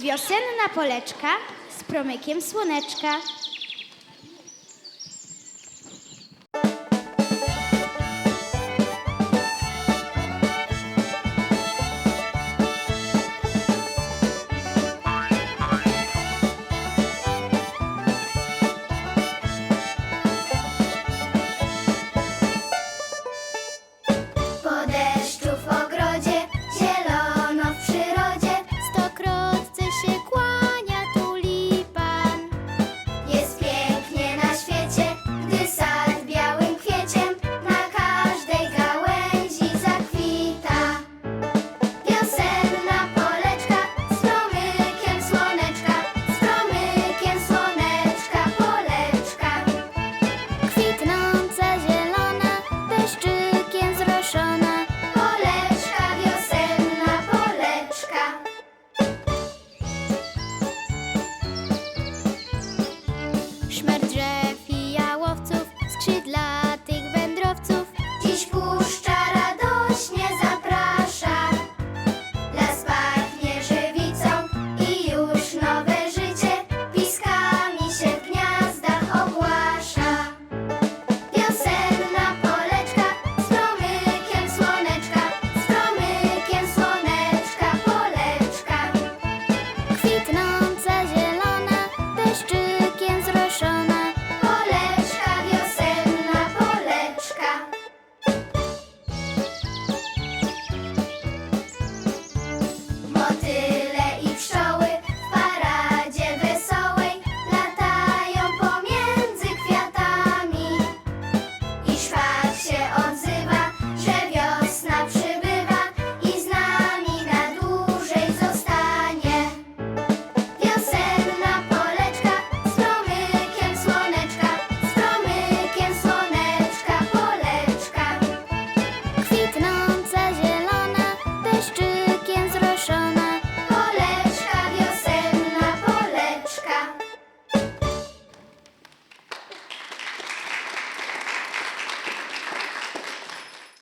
Wiosenna poleczka z promykiem słoneczka. Just do